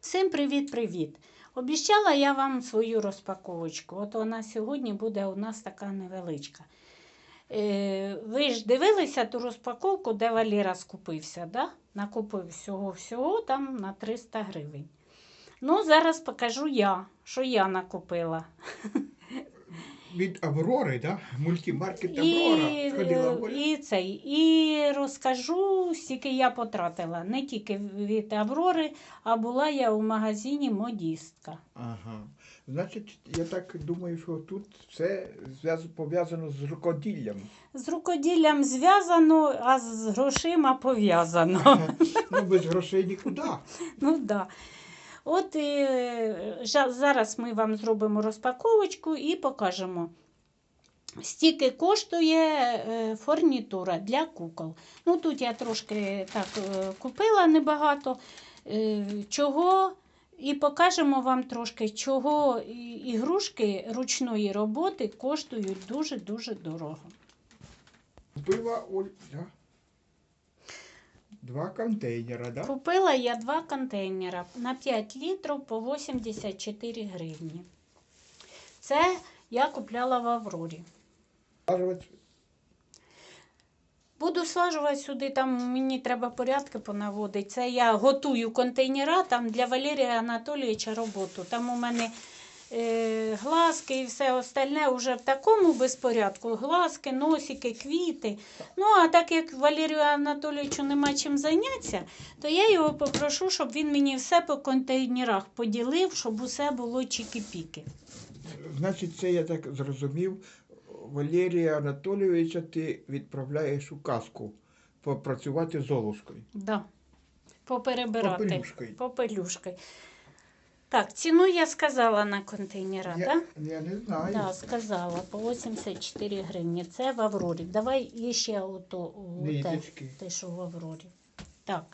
Всім привіт-привіт! Обіщала я вам свою розпаковочку. От вона сьогодні буде у нас така невеличка. Е, ви ж дивилися ту розпаковку, де Валера скупився, да? накупив всього-всього там на 300 гривень. Ну, зараз покажу я, що я накупила. Від Аврори, да? мультимаркет Аврора. І, Оля. і, цей, і розкажу, скільки я потратила. Не тільки від Аврори, а була я у магазині модістка. Ага. Значить, я так думаю, що тут все пов'язано з рукоділлям. З рукоділлям зв'язано, а з грошима пов'язано. Ну, без грошей нікуди. Ну да. От е, жа- зараз ми вам зробимо розпаковочку і покажемо. Стільки коштує е, фурнітура для кукол. Ну, тут я трошки так е, купила небагато. Е, чого, і покажемо вам трошки, чого ігрушки ручної роботи коштують дуже-дуже дорого. Купила Оль. Два контейнера, да? Купила я два контейнера на 5 літрів по 84 гривні. Це я купляла в Аврорі. Буду слажувати сюди, там мені треба порядки понаводити. Це я готую контейнера там для Валерія Анатолійовича роботу. Там у мене глазки і все остальне вже в такому безпорядку. Глазки, носики, квіти. Ну, а так як Валерію Анатолійовичу нема чим зайнятися, то я його попрошу, щоб він мені все по контейнерах поділив, щоб усе було чіки-піки. Значить, це я так зрозумів. Валерія Анатолійовича ти відправляєш у казку попрацювати з Золушкою. Да. Поперебирати. Попелюшкою. Попелюшкою. Так, ціну я сказала на контейнера, Я, так? я не знаю. Да, сказала, по 84 гривні. Це в Аврорі. Давай ще ото, те, те, що в Аврорі. Так.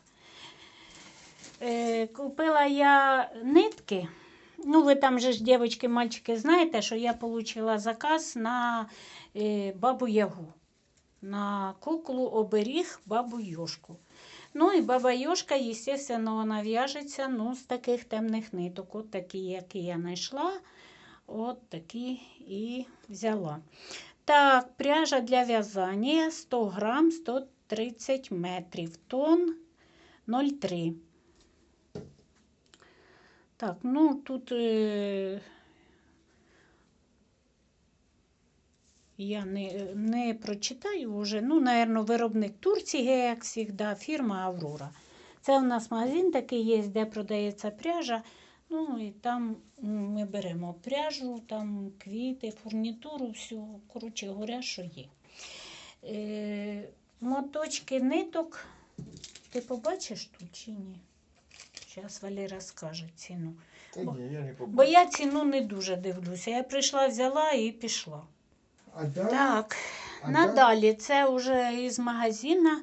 Е, купила я нитки. Ну, ви там же ж, дівчатки, мальчики, знаєте, що я отримала заказ на е, бабу Ягу. На куклу оберіг бабу Йошку. Ну і баба Йошка, вона в'яжеться ну, з таких темних ниток. От такі, які я знайшла. От такі і взяла. Так, пряжа для в'язання 100 грам 130 метрів, тон 0,3. Так, ну тут е, я не, не прочитаю вже. Ну, напевно, виробник Турції, як завжди, фірма Аврора. Це у нас магазин такий є, де продається пряжа. Ну і там ми беремо пряжу, там квіти, фурнітуру, всю, коротше говоря, що є. Е, моточки ниток. Ти побачиш тут чи ні? Зараз Валера скаже ціну. Та ні, я не Бо я ціну не дуже дивлюся. Я прийшла, взяла і пішла. А? Так, А надалі це вже із магазина,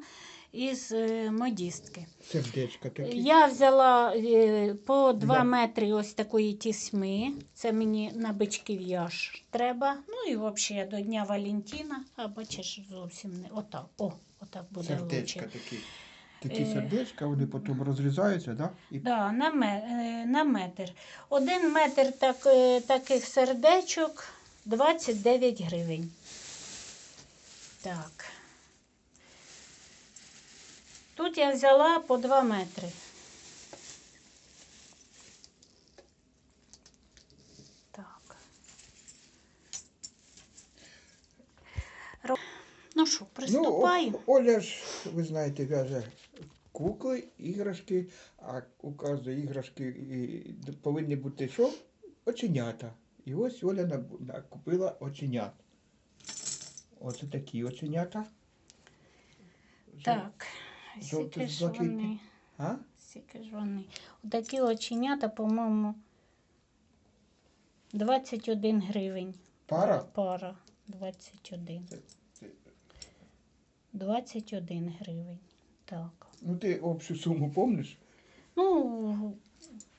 із е, модістки. Сердечко таке. Я взяла е, по 2 Да. метри ось такої тісьми. Це мені на бички в'яж треба. Ну і взагалі до Дня Валентина. А бачиш, зовсім не. Отак. О, отак буде Сердечка лучше. такі. Такі Е. сердечка, вони потім розрізаються, да? І Да, на, на метр. Один метр так, таких сердечок 29 гривень. Так. Тут я взяла по 2 метри. Так. Ну що, приступаю? Ну, Оля ж, ви знаєте, в'яже кукли, іграшки, а у кожної іграшки повинні бути що? Оченята. І ось Оля купила оченят. Оце такі оченята. Так. Скільки ж вони? А? Скільки ж вони? Отакі оченята, по-моєму, 21 гривень. Пара? Пара 21. Це- це- 21 гривень. Так. Ну ти общу суму помниш? Ну,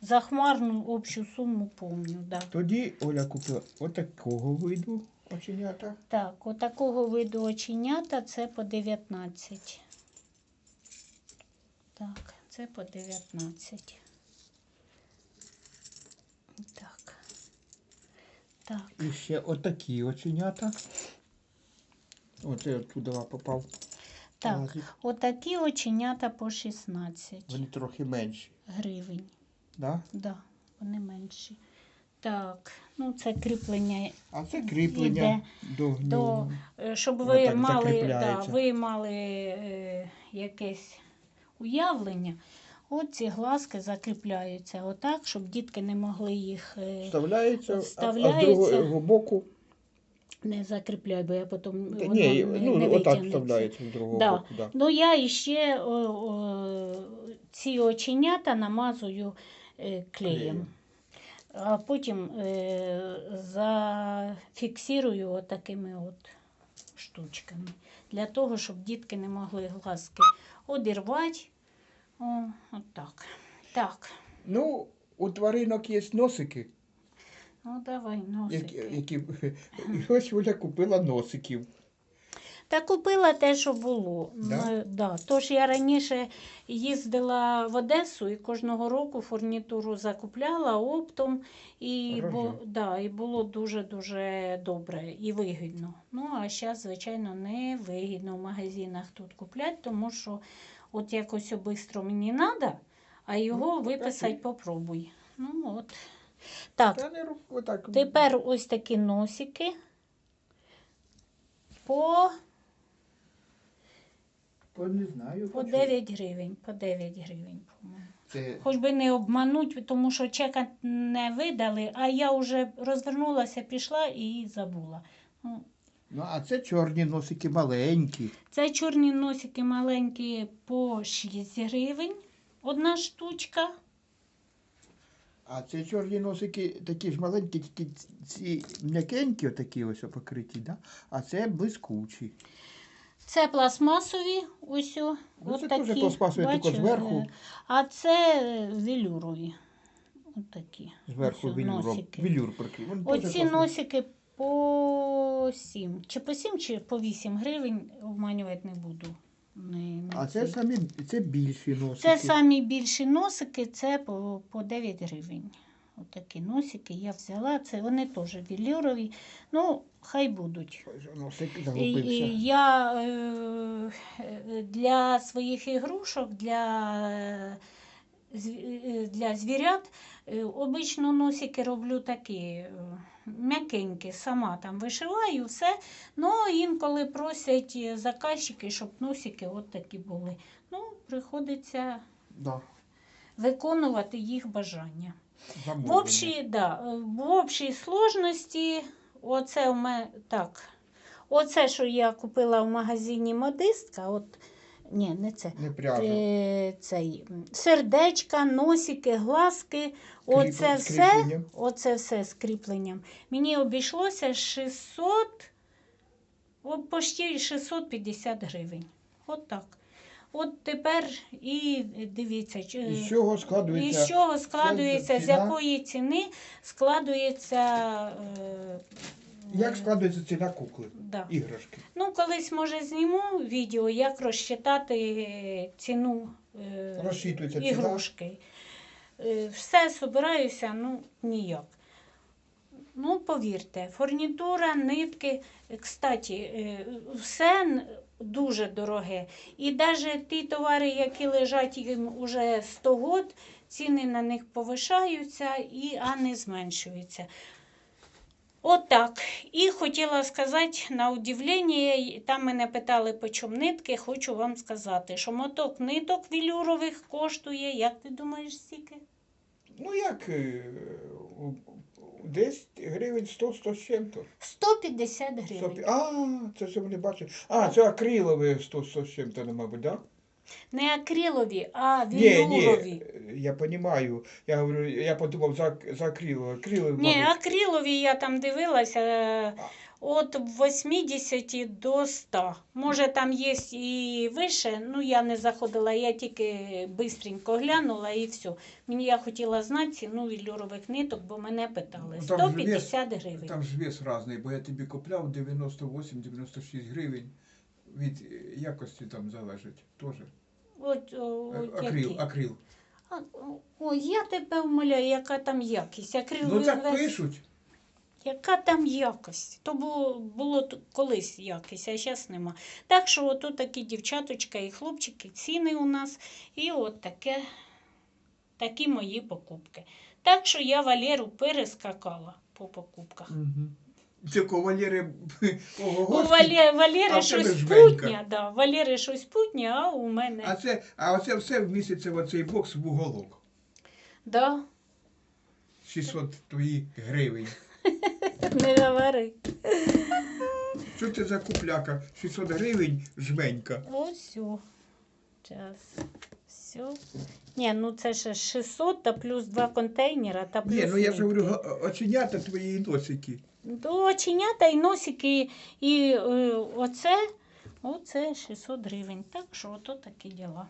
за хмарну общу суму помню. Да. Тоді Оля купила отакого виду оченята. Так, отакого виду оченята це по 19. Так, це по 19. Так. Так. І ще отакі оченята. Оце оттуда попав. Так, отакі оченята по 16. Вони трохи менші. Гривень. Да? Да, вони менші. Так, ну це кріплення, А це кріплення до до, е, щоб ви Отак мали, да, ви мали е, якесь уявлення. От ці глазки закріпляються отак, щоб дітки не могли їх е, Вставляється, а- а з другого боку. не закріпляти, бо я потім Та воно Ні, не, ну не отак вставляється з другого Да. боку. Да. Ну, я іще о, о, ці оченята намазую е, клеєм. Клеєм. А потім е, зафіксирую отакими от штучками. Для того, щоб дітки не могли глазки одірвати. О, отак. Так. Ну, у тваринок є носики, Ну, давай носики. які... і ось Оля купила носиків. Та купила те, що було. Да? Ну, да. Тож я раніше їздила в Одесу і кожного року фурнітуру закупляла оптом, і, Хорошо. да, і було дуже-дуже добре і вигідно. Ну, а зараз, звичайно, не вигідно в магазинах тут купляти, тому що от якось швидко мені треба, а його Ну, виписати попробуй. Ну, от. Так, Та не отак. Тепер ось такі носики по, По, не знаю. по 9 гривень. По 9 гривень, по-моєму. Це... Хоч би не обмануть, тому що чека не видали, а я вже розвернулася, пішла і забула. Ну, Ну, а це чорні носики маленькі. Це чорні носики маленькі по 6 гривень. Одна штучка. А це чорні носики такі ж маленькі, тільки ці м'якенькі, отакі ось покриті, да? а це блискучі. Це пластмасові, ось о, Ну, це такі. теж пластмасові, тільки бачиш, зверху. е, А це велюрові. От такі. Зверху ось носики. Велюр прикрив. Оці носики по 7. Чи по 7, чи по 8 гривень обманювати не буду. Не, не А це цей. самі це більші носики. це самі більші носики, це по, по 9 гривень. Отакі носики я взяла. Це вони теж велюрові. Ну, хай будуть. Носик І, і я е, для своїх ігрушок, для, е, для звірят е, обично носики роблю такі м'якенькі, сама там вишиваю все. Ну, інколи просять заказчики, щоб носики от такі були. Ну, приходиться Да. виконувати їх бажання. В общій, да, е, в общій сложності, оце у мене так. Оце, що я купила в магазині модистка, от, ні, не це. Не пряжа. Е, цей, сердечка, носики, глазки, оце все, оце все з кріпленням. Мені обійшлося 600, о, почти 650 гривень. От так. От тепер і дивіться, Із чого складується? і з чого складується, з ціна? якої ціни складується. Е, Як складується ціна кукли? Да. Іграшки. Ну, колись, може, зніму відео, як розчитати ціну е, Розчитується ціна. ігрушки. Е, все собираюся, ну, ніяк. Ну, повірте, фурнітура, нитки. Е, Кстати, е, все дуже дороге. І навіть ті товари, які лежать їм уже 100 год, ціни на них повишаються, і, а не зменшуються. Отак. І хотіла сказати на удивлення, там мене питали, по чому нитки, хочу вам сказати, що моток ниток вілюрових коштує, як ти думаєш, стільки? Ну як, е, десь гривень 100-100 з чим-то. 150 гривень. пі- А, це ж вони бачать. А, це акрилові 100-100 з чим-то, мабуть, мабуть, да? Не акрилові, а Ні, ні, я розумію. Я говорю, я подумав за, за акрилові. Акрилові, Ні, мабуть. акрилові я там дивилася е, от 80 до 100. Може там є і вище, ну я не заходила, я тільки бистренько глянула і все. Мені я хотіла знати ціну вілюрових ниток, бо мене питали. Ну, там же 150 гривень. Там ж вес різний, бо я тобі купляв 98-96 гривень. Від якості там залежить теж. От, о, Акрил, акрил. А, о, я тебе умоляю, яка там якість. Акрил Ну так весь- пишуть. Яка там якость? То було, було колись якість, а зараз нема. Так що отут такі дівчаточка і хлопчики, ціни у нас. І от таке, такі мої покупки. Так що я Валеру перескакала по покупках. Тільки у Валєри ого, У Валє, Валери щось путня, да. Валери щось путня, а у мене. А це, а оце все вміститься в оцей бокс в уголок. Да, 600 твої гривень. Не говори. Що це за купляка? 600 гривень жменька. Ось. о. Час. Все. Ні, ну це ще 600 та плюс два контейнера та плюс. Ні, ну я ж говорю, га- оченята твої носики. До оченята і носики, і е, оце, оце 600 гривень. Так що ото такі діла.